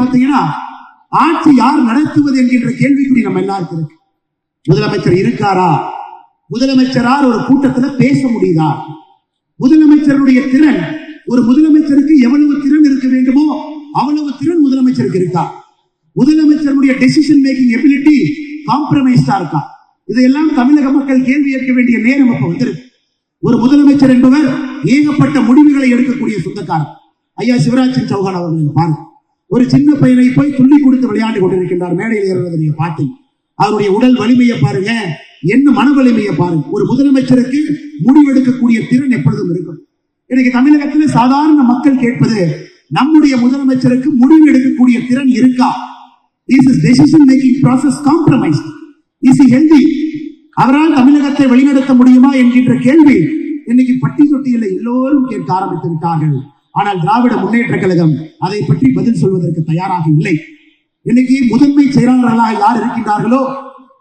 பாத்தீங்கன்னா ஆட்சி யார் நடத்துவது என்கின்ற கேள்விக்குறி நம்ம எல்லாருக்கும் இருக்கு. முதலமைச்சர் இருக்காரா? முதலமைச்சரால் ஒரு கூட்டத்துல பேச முடியுதா? முதலமைச்சருடைய திறன் ஒரு முதலமைச்சருக்கு எவ்வளவு திறன் இருக்க வேண்டுமோ அவ்வளவு திறன் முதலமைச்சருக்கு இருக்கா? முதலமைச்சருடைய டெசிஷன் மேக்கிங் எபிலிட்டி காம்ப்ரமைஸ்டா இருக்கா? இதையெல்லாம் தமிழக மக்கள் கேள்வி கேட்க வேண்டிய நேரம் இப்ப வந்திருக்கு. ஒரு முதலமைச்சர் என்பவர் ஏகப்பட்ட முடிவுகளை எடுக்கக்கூடிய சொந்தக்காரர். ஐயா சிவராஜ் சிங் சௌகான் அவர்கள் பாருங்க. ஒரு சின்ன பையனை போய் துள்ளி கொடுத்து விளையாண்டு கொண்டிருக்கின்றார். மேடையில் ஏறுவதை பார்த்தீங்க அவருடைய உடல் வலிமையை பாருங்க. என்ன மன வலிமையை பாருங்க. ஒரு முதலமைச்சருக்கு முடிவெடுக்கக்கூடிய திறன் எப்பொழுதும் இருக்கும். இன்னைக்கு தமிழகத்தில் சாதாரண மக்கள் கேட்பது நம்முடைய முதலமைச்சருக்கு முடிவு எடுக்கக்கூடிய திறன் இருக்கா? Is is decision making process compromise is healthy அவரால் தமிழகத்தை வழிநடத்த முடியுமா என்கின்ற கேள்வி இன்னைக்கு பட்டி தொட்டியில் எல்லோரும் கேட்க ஆரம்பித்து விட்டார்கள். ஆனால் திராவிட முன்னேற்ற கழகம் அதை பற்றி பதில் சொல்வதற்கு தயாராக இல்லை. இன்னைக்கு முதன்மை செயலாளர்களாக யார் இருக்கின்றார்களோ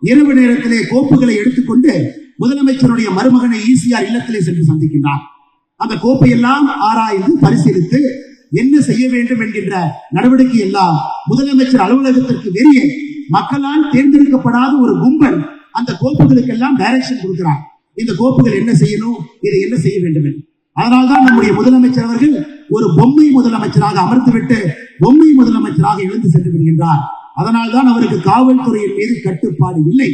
இரவு நேரத்திலே கோப்புகளை எடுத்துக்கொண்டு முதலமைச்சருடைய மருமகனை ஈசிஆர் இல்லத்திலே சென்று சந்திக்கின்றார். அந்த கோப்பை எல்லாம் ஆராய்ந்து பரிசீலித்து என்ன செய்ய வேண்டும் என்கின்ற நடவடிக்கை எல்லாம் முதலமைச்சர் அலுவலகத்திற்கு வெளியே மக்களால் தேர்ந்தெடுக்கப்படாத ஒரு கும்பல் அந்த கோப்புகளுக்கெல்லாம் டைரக்ஷன் கொடுக்கிறார். இந்த கோப்புகள் என்ன செய்யணும் இதை என்ன செய்ய வேண்டும் என்று. அதனால்தான் நம்முடைய முதலமைச்சர் அவர்கள் ஒரு பொம்மை முதலமைச்சராக அமர்த்துவிட்டு பொம்மை முதலமைச்சராக எழுந்து சென்று விடுகின்றார். அதனால்தான் அவருக்கு காவல்துறையின் மீது கட்டுப்பாடு இல்லை.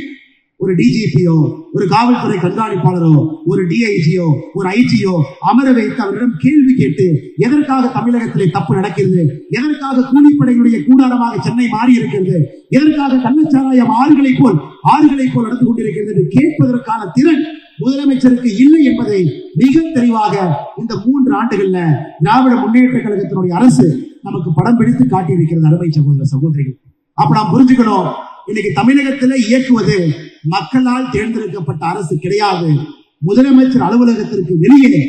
ஒரு டிஜிபியோ ஒரு காவல்துறை கண்காணிப்பாளரோ ஒரு டிஐஜியோ ஒரு ஐஜியோ அமர வைத்து அவரிடம் கேள்வி கேட்டு எதற்காக தமிழகத்திலே தப்பு நடக்கிறது? எதற்காக கூலிப்படைகளுடைய கூடாரமாக சென்னை மாறி இருக்கிறது எதற்காக கள்ளச்சாராயம் ஆறுகளை போல் ஆறுகளை போல் நடந்து கொண்டிருக்கிறது என்று கேட்பதற்கான திறன் முதலமைச்சருக்கு இல்லை என்பதை மிக தெளிவாக இந்த மூன்று ஆண்டுகள்ல திராவிட முன்னேற்ற கழகத்தினுடைய அரசு நமக்கு படம் பிடித்து காட்டியிருக்கிறது அருமை சகோதர சகோதரிகள். அப்ப நாம் புரிஞ்சுக்கணும் இன்னைக்கு தமிழகத்துல இயக்குவது மக்களால் தேர்ந்தெடுக்கப்பட்ட அரசு கிடையாது. முதலமைச்சர் அலுவலகத்திற்கு வெளியே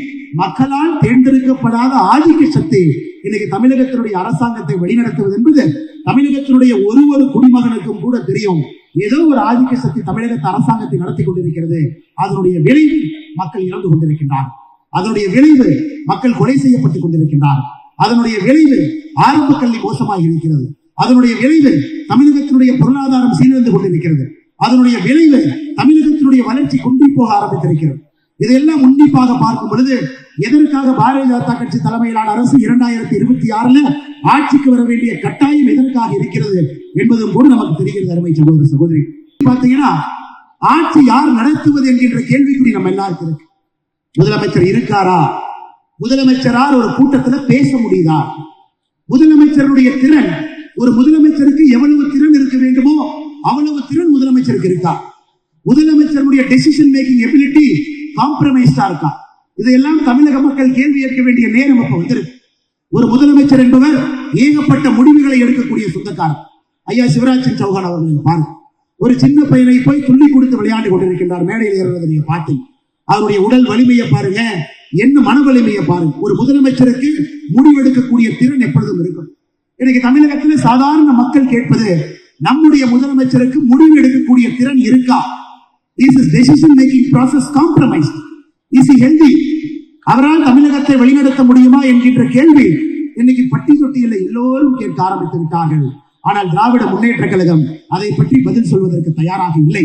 மக்களால் தேர்ந்தெடுக்கப்படாத ஆதிக்க சக்தி இன்னைக்கு தமிழகத்தினுடைய அரசாங்கத்தை வழிநடத்துவது என்பது தமிழகத்தினுடைய ஒரு ஒரு குடிமகனுக்கும் கூட தெரியும். ஏதோ ஒரு ஆதிக்க சக்தி தமிழகத்து அரசாங்கத்தை நடத்தி கொண்டிருக்கிறது. அதனுடைய விளைவு மக்கள் இறந்து கொண்டிருக்கின்றார். அதனுடைய விளைவு மக்கள் கொலை செய்யப்பட்டுக் கொண்டிருக்கின்றார். அதனுடைய விளைவு ஆரம்ப கல்வி மோசமாக இருக்கிறது. அதனுடைய விளைவு தமிழகத்தினுடைய பொருளாதாரம் சீரழிந்து கொண்டிருக்கிறது. அதனுடைய விளைவு தமிழகத்தினுடைய வளர்ச்சி குன்றி போக ஆரம்பித்திருக்கிறது. இதையெல்லாம் உன்னிப்பாக பார்க்கும் பொழுது எதற்காக பாரதிய ஜனதா கட்சி தலைமையிலான அரசு இரண்டாயிரத்தி இருபத்தி ஆறுல ஆட்சிக்கு வர வேண்டிய கட்டாயம் எதற்காக இருக்கிறது என்பதும் கூட நமக்கு தெரிகிறது அருமை சகோதர சகோதரி. பாத்தீங்கன்னா ஆட்சி யார் நடத்துவது என்கின்ற கேள்விக்குறி நம்ம எல்லாருக்கும் இருக்கு. முதலமைச்சர் இருக்காரா? முதலமைச்சரால் ஒரு கூட்டத்துல பேச முடியுதா? முதலமைச்சருடைய திறன் ஒரு முதலமைச்சருக்கு எவ்வளவு திறன் இருக்க வேண்டுமோ அவ்வளவு திறன் முதலமைச்சருக்கு இருக்கா? முதலமைச்சருடைய டெசிஷன் மேக்கிங் எபிலிட்டி காம்ப்ரமைஸ்டா இருக்கா? இதையெல்லாம் தமிழக மக்கள் கேள்வி கேட்க வேண்டிய நேரம் இப்ப வந்திருக்கு. ஒரு முதலமைச்சர் என்பவர் ஏகப்பட்ட முடிவுகளை எடுக்கக்கூடிய சொந்தக்காரர். ஐயா சிவராஜ் சிங் சௌஹான் அவர்கள் நீங்க பாருங்க. ஒரு சின்ன பையனை போய் துள்ளி கொடுத்து விளையாண்டு கொண்டிருக்கின்றார் மேடையில் ஏறுவதை நீங்க பார்த்தீங்க. அவருடைய உடல் வலிமையை பாருங்க. என்ன மன வலிமையை பாருங்க. ஒரு முதலமைச்சருக்கு முடிவெடுக்கக்கூடிய திறன் எப்பொழுதும் இருக்கும். இன்னைக்கு தமிழகத்தில் சாதாரண மக்கள் கேட்பது நம்முடைய முதலமைச்சருக்கு முடிவு எடுக்கக்கூடிய திறன் இருக்கா? Is is decision making process compromise is healthy அவரால் தமிழகத்தை வழிநடத்த முடியுமா என்கின்ற கேள்வி இன்னைக்கு பட்டி தொட்டியில் எல்லோரும் கேட்க ஆரம்பித்து விட்டார்கள். ஆனால் திராவிட முன்னேற்ற கழகம் அதை பற்றி பதில் சொல்வதற்கு தயாராக இல்லை.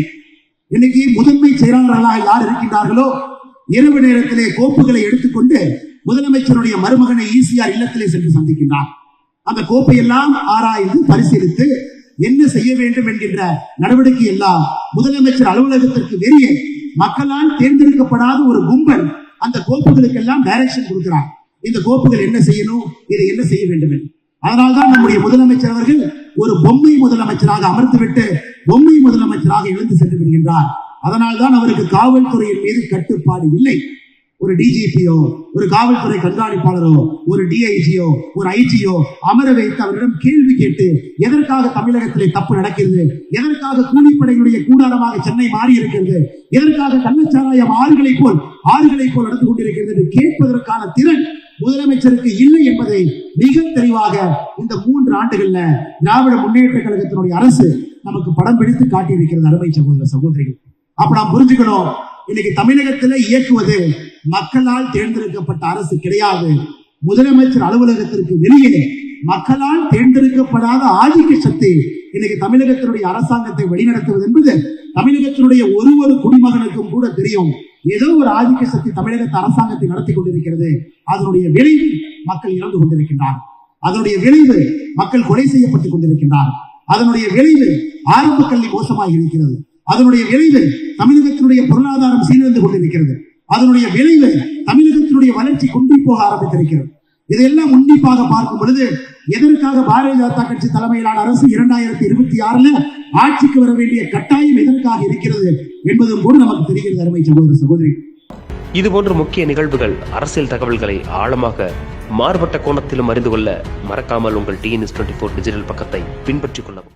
இன்னைக்கு முதன்மை செயலாளர்களாக யார் இருக்கின்றார்களோ இரவு நேரத்திலே கோப்புகளை எடுத்துக்கொண்டு முதலமைச்சருடைய மருமகனை ஈசிஆர் இல்லத்திலே சென்று சந்திக்கின்றார். அந்த கோப்பை எல்லாம் ஆராய்ந்து பரிசீலித்து என்ன செய்ய வேண்டும் என்கின்ற நடவடிக்கை எல்லாம் முதலமைச்சர் அலுவலகத்திற்கு வெளியே மக்களால் தேர்ந்தெடுக்கப்படாத ஒரு கும்பல் அந்த கோப்புகளுக்கு எல்லாம் டைரக்ஷன் கொடுக்கிறார். இந்த கோப்புகள் என்ன செய்யணும்? இதை என்ன செய்ய வேண்டும் என்று. அதனால்தான் நம்முடைய முதலமைச்சர் அவர்கள் ஒரு பொம்மை முதலமைச்சராக அமர்ந்துவிட்டு பொம்மை முதலமைச்சராக எழுந்து சென்று விடுகின்றார். அதனால்தான் அவருக்கு காவல்துறையின் மீது கட்டுப்பாடு இல்லை. ஒரு டிஜிபியோ ஒரு காவல்துறை கண்காணிப்பாளரோ ஒரு டிஐஜியோ ஒரு ஐஜியோ அமர வைத்து அவரிடம் கேள்வி கேட்டு எதற்காக தமிழகத்திலே தப்பு நடக்கிறது? எதற்காக கூலிப்படைகளுடைய கூடாரமாக சென்னை மாறி இருக்கிறது எதற்காக கள்ளச்சாராயம் ஆறுகளை போல் ஆறுகளை போல் நடந்து கொண்டிருக்கிறது என்று கேட்பதற்கான திறன் முதலமைச்சருக்கு இல்லை என்பதை மிக தெளிவாக இந்த மூன்று ஆண்டுகள்ல திராவிட முன்னேற்ற கழகத்தினுடைய அரசு நமக்கு படம் பிடித்து காட்டியிருக்கிறது அருமை சகோதர சகோதரிகள். அப்ப நாம் புரிஞ்சுக்கணும் இன்னைக்கு தமிழகத்துல இயக்குவது மக்களால் தேர்ந்தெடுக்கப்பட்ட அரசு கிடையாது. முதலமைச்சர் அலுவலகத்திற்கு வெளியே மக்களால் தேர்ந்தெடுக்கப்படாத ஆதிக்க சக்தி இன்னைக்கு தமிழகத்தினுடைய அரசாங்கத்தை வழிநடத்துவது என்பது தமிழகத்தினுடைய ஒரு ஒரு குடிமகனுக்கும் கூட தெரியும். ஏதோ ஒரு ஆதிக்க சக்தி தமிழகத்தை அரசாங்கத்தை நடத்தி கொண்டிருக்கிறது. அதனுடைய விளைவு மக்கள் இறந்து கொண்டிருக்கின்றார். அதனுடைய விளைவு மக்கள் கொலை செய்யப்பட்டுக் கொண்டிருக்கின்றார். அதனுடைய விளைவு ஆரம்ப கல்வி மோசமாக இருக்கிறது. அதனுடைய விளைவு தமிழகத்தினுடைய பொருளாதாரம் சீரழிந்து கொண்டிருக்கிறது. அதனுடைய விளைவு தமிழகத்தினுடைய வளர்ச்சி குன்றி போக ஆரம்பித்திருக்கிறது. இதையெல்லாம் உன்னிப்பாக பார்க்கும் பொழுது எதற்காக பாரதிய ஜனதா கட்சி தலைமையிலான அரசு இரண்டாயிரத்தி இருபத்தி ஆறுல ஆட்சிக்கு வர வேண்டிய கட்டாயம் எதற்காக இருக்கிறது என்பதும் கூட நமக்கு தெரிகிறது அருமை சகோதர சகோதரி. இதுபோன்ற முக்கிய நிகழ்வுகள் அரசியல் தகவல்களை ஆழமாக மாறுபட்ட கோணத்திலும் அறிந்து கொள்ள மறக்காமல் உங்கள் டிஎன்எஸ் டுவெண்ட்டி ஃபோர் டிஜிட்டல் பக்கத்தை பின்பற்றிக் கொள்ளவும்.